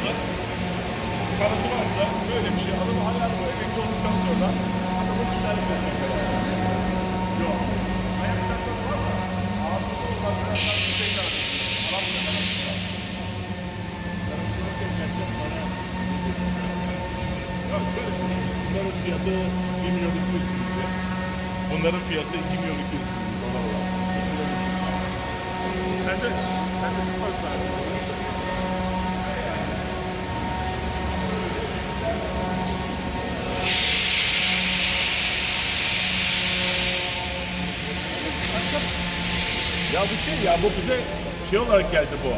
Amerikalı. Parası varsa böyle bir şey. Adam hala bu emekli olduktan sonra adamın güzellik mesela. Yok. Ayaklarında var mı? Biraz daha bir şey lazım. Adam bunu yapamıyor. Karısını temizlerken bana Yok böyle bir şey. Bunların fiyatı 1 milyon 200 bin lira. Bunların fiyatı 2 milyon 200 bin dolar olan. Sen de, sen de tutmak Ya bu şey ya bu bize şey olarak geldi bu.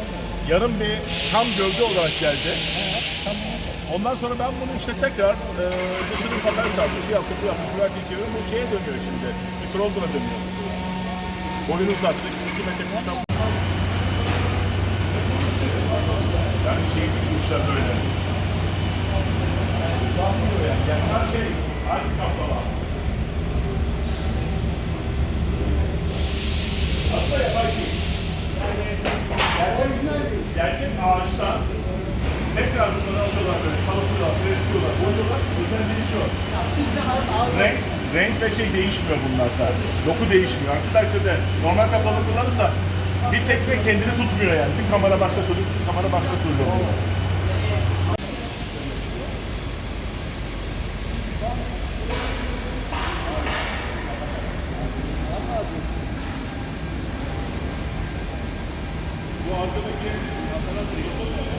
Yarım bir tam gövde olarak geldi. Ondan sonra ben bunu işte tekrar e, işte şunu papel sardı, şey yaptık, bu yaptık, güvercin çeviriyorum. Bu şeye dönüyor şimdi. Bir trollbuna dönüyor. Boyunu uzattık, 2 metre kuştan. Yani şey bu işler böyle. Şu. Renk, renk ve şey değişmiyor bunlarda. Doku değişmiyor. Aksi takdirde normal kapalı kullanırsa bir tekme kendini tutmuyor yani. Bir kamera başka türlü, bir kamera başka türlü. Bu arkadaki masalar da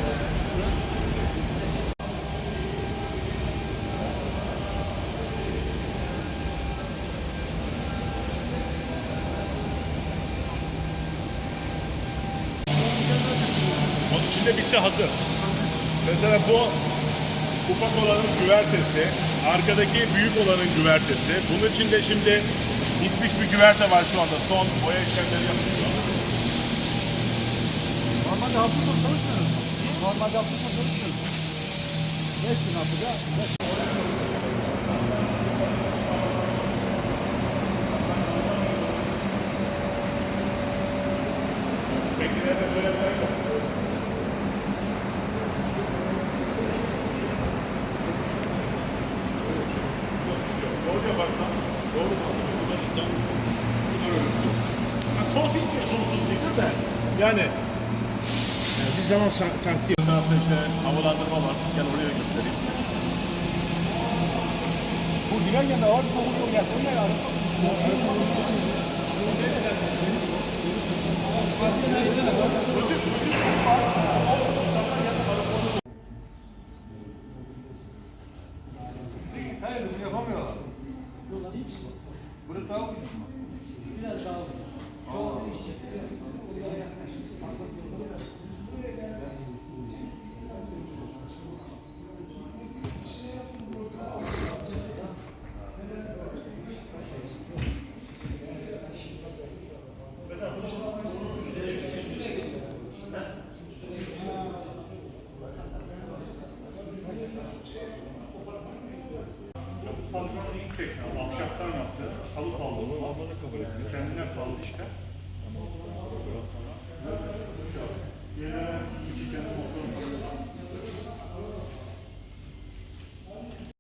içinde bitti hazır. Mesela bu ufak olanın güvertesi, arkadaki büyük olanın güvertesi. Bunun içinde şimdi bitmiş bir güverte var şu anda. Son boya işlemleri yapılıyor. Normalde sonu çalışmıyoruz. Normalde sonu çalışmıyoruz. Beş gün haftada. Beş Teknelerde böyle bir Sos için sonsuz değildir de. Yani Bir zaman taktiği. bu tarafta işte havalandırma var. Gel oraya göstereyim. Bu girerken de ağır kokuyor geldi. Bu ne ya? İtalya'da bunu yapamıyorlar. Burada daha ucuz mu? Yavuz Balkan'ın ilk tekne. Ahşaptan yaptı. Kalıp aldı. Kendine kaldı işte.